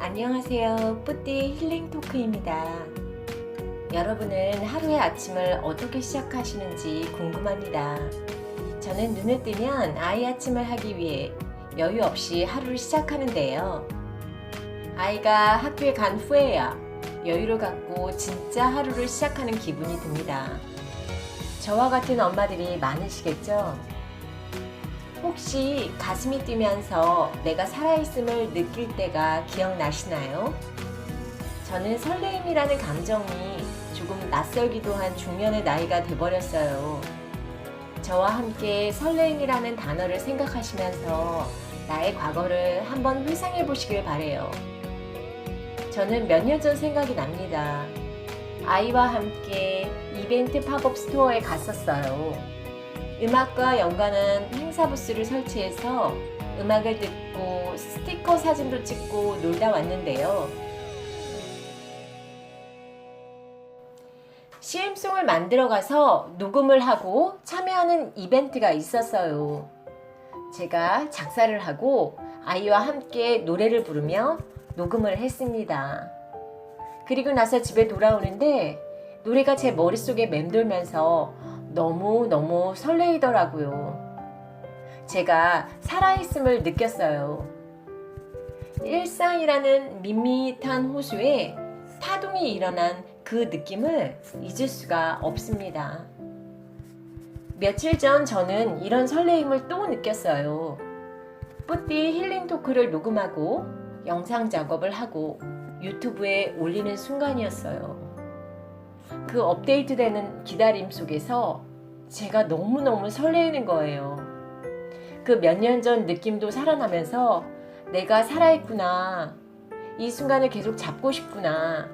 안녕하세요. 뿌띠 힐링 토크입니다. 여러분은 하루의 아침을 어떻게 시작하시는지 궁금합니다. 저는 눈을 뜨면 아이 아침을 하기 위해 여유 없이 하루를 시작하는데요. 아이가 학교에 간 후에야 여유를 갖고 진짜 하루를 시작하는 기분이 듭니다. 저와 같은 엄마들이 많으시겠죠? 혹시 가슴이 뛰면서 내가 살아있음을 느낄 때가 기억나시나요? 저는 설레임이라는 감정이 조금 낯설기도 한 중년의 나이가 돼버렸어요. 저와 함께 설레임이라는 단어를 생각하시면서 나의 과거를 한번 회상해 보시길 바래요. 저는 몇 년 전 생각이 납니다. 아이와 함께 이벤트 팝업 스토어에 갔었어요. 음악과 연관한 행사 부스를 설치해서 음악을 듣고 스티커 사진도 찍고 놀다 왔는데요. CM송을 만들어 가서 녹음을 하고 참여하는 이벤트가 있었어요. 제가 작사를 하고 아이와 함께 노래를 부르며 녹음을 했습니다. 그리고 나서 집에 돌아오는데 노래가 제 머릿속에 맴돌면서 너무너무 설레이더라고요. 제가 살아있음을 느꼈어요. 일상이라는 밋밋한 호수에 파동이 일어난 그 느낌을 잊을 수가 없습니다. 며칠 전 저는 이런 설레임을 또 느꼈어요. 뿌띠 힐링 토크를 녹음하고 영상 작업을 하고 유튜브에 올리는 순간이었어요. 그 업데이트 되는 기다림 속에서 제가 너무너무 설레이는 거예요. 그 몇 년 전 느낌도 살아나면서 내가 살아있구나. 이 순간을 계속 잡고 싶구나.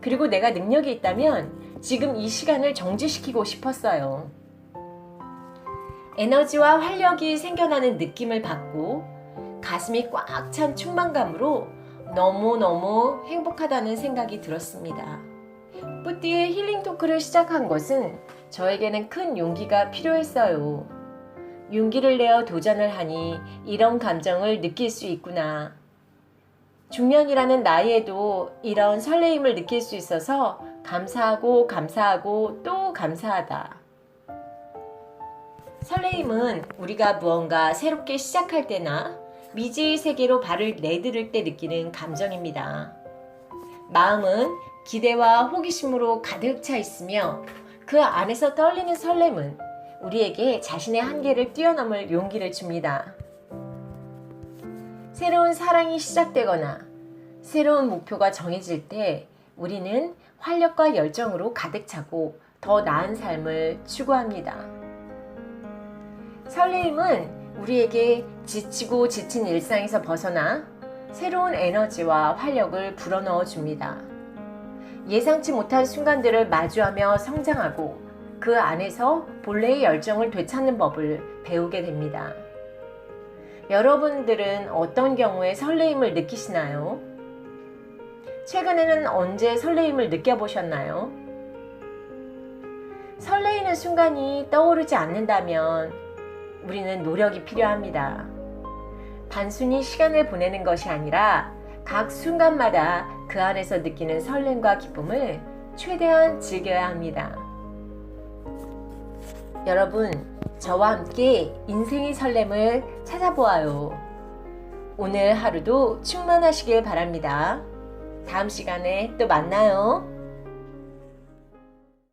그리고 내가 능력이 있다면 지금 이 시간을 정지시키고 싶었어요. 에너지와 활력이 생겨나는 느낌을 받고 가슴이 꽉 찬 충만감으로 너무너무 행복하다는 생각이 들었습니다. 뿌띠의 힐링 토크를 시작한 것은 저에게는 큰 용기가 필요했어요. 용기를 내어 도전을 하니 이런 감정을 느낄 수 있구나. 중년이라는 나이에도 이런 설레임을 느낄 수 있어서 감사하고 감사하고 또 감사하다. 설레임은 우리가 무언가 새롭게 시작할 때나 미지의 세계로 발을 내디딜 때 느끼는 감정입니다. 마음은 기대와 호기심으로 가득 차 있으며 그 안에서 떨리는 설렘은 우리에게 자신의 한계를 뛰어넘을 용기를 줍니다. 새로운 사랑이 시작되거나 새로운 목표가 정해질 때 우리는 활력과 열정으로 가득 차고 더 나은 삶을 추구합니다. 설레임은 우리에게 지치고 지친 일상에서 벗어나 새로운 에너지와 활력을 불어넣어 줍니다. 예상치 못한 순간들을 마주하며 성장하고 그 안에서 본래의 열정을 되찾는 법을 배우게 됩니다. 여러분들은 어떤 경우에 설레임을 느끼시나요? 최근에는 언제 설레임을 느껴보셨나요? 설레이는 순간이 떠오르지 않는다면 우리는 노력이 필요합니다. 단순히 시간을 보내는 것이 아니라 각 순간마다 그 안에서 느끼는 설렘과 기쁨을 최대한 즐겨야 합니다. 여러분, 저와 함께 인생의 설렘을 찾아보아요. 오늘 하루도 충만하시길 바랍니다. 다음 시간에 또 만나요.